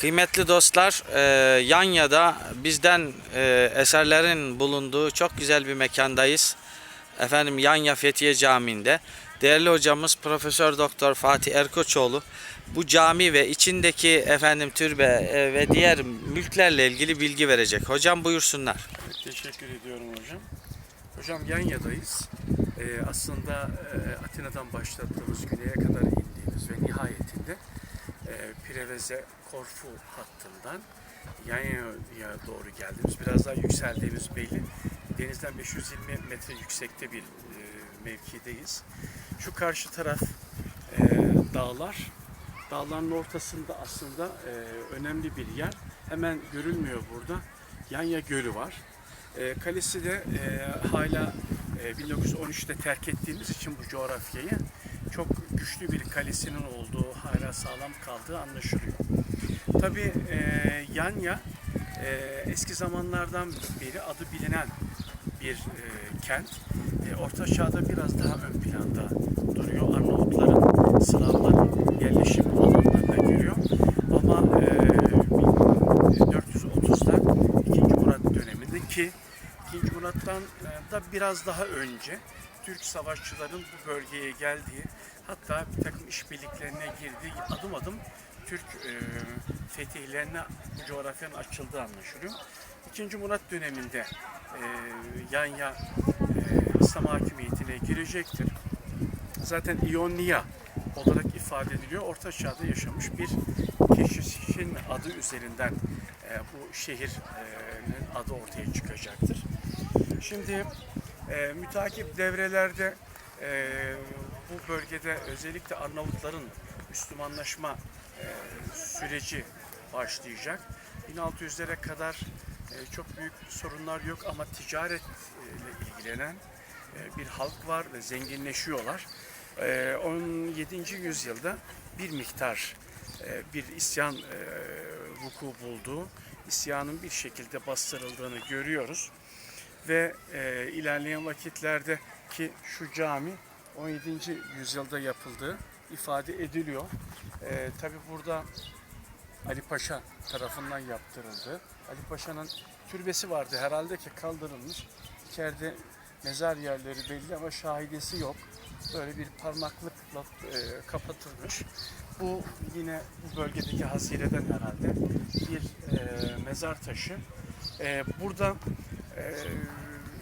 Kıymetli dostlar, e, Yanya'da bizden e, eserlerin bulunduğu çok güzel bir mekandayız. Efendim Yanya Fethiye Camii'nde. Değerli hocamız Profesör Doktor Fatih Erkoçoğlu bu cami ve içindeki efendim türbe e, ve diğer mülklerle ilgili bilgi verecek. Hocam buyursunlar. Teşekkür ediyorum hocam. Hocam Yanya'dayız. Ee, aslında e, Atina'dan başlattığımız güneye kadar indiğimiz ve nihayetinde e, Preveze Korfu hattından Yanya'ya doğru geldiğimiz, biraz daha yükseldiğimiz belli. Denizden 520 metre yüksekte bir e, mevkideyiz. Şu karşı taraf e, dağlar. Dağların ortasında aslında e, önemli bir yer. Hemen görülmüyor burada. Yanya Gölü var. E, kalesi de e, hala e, 1913'te terk ettiğimiz için bu coğrafyayı çok güçlü bir kalesinin olduğu, hala sağlam kaldığı anlaşılıyor. Tabii e, Yanya e, eski zamanlardan beri adı bilinen bir e, kent. E, Orta Çağ'da biraz daha ön planda duruyor. Arnavutların, Slavların yerleşim alanlarına giriyor. Ama e, 1430'da 2. Murat döneminde ki 2. Murat'tan e, da biraz daha önce Türk savaşçıların bu bölgeye geldiği hatta bir takım işbirliklerine girdiği adım adım Türk e, fetihlerine bu coğrafyanın açıldığı anlaşılıyor. 2. Murat döneminde e, Yanya e, İslam hakimiyetine girecektir. Zaten İonya olarak ifade ediliyor. Orta Çağ'da yaşamış bir keşişin adı üzerinden e, bu şehrin adı ortaya çıkacaktır. Şimdi e, mütakip devrelerde e, bu bölgede özellikle Arnavutların Müslümanlaşma e, süreci başlayacak. 1600'lere kadar e, çok büyük sorunlar yok ama ticaretle ilgilenen e, bir halk var ve zenginleşiyorlar. E, 17. yüzyılda bir miktar e, bir isyan e, vuku bulduğu, isyanın bir şekilde bastırıldığını görüyoruz. Ve e, ilerleyen vakitlerde ki şu cami 17. yüzyılda yapıldığı ifade ediliyor. E, Tabi burada Ali Paşa tarafından yaptırıldı. Ali Paşa'nın türbesi vardı herhalde ki kaldırılmış. İçeride mezar yerleri belli ama şahidesi yok. Böyle bir parmaklıkla e, kapatılmış. Bu yine bu bölgedeki hazineden herhalde bir e, mezar taşı. E, burada e,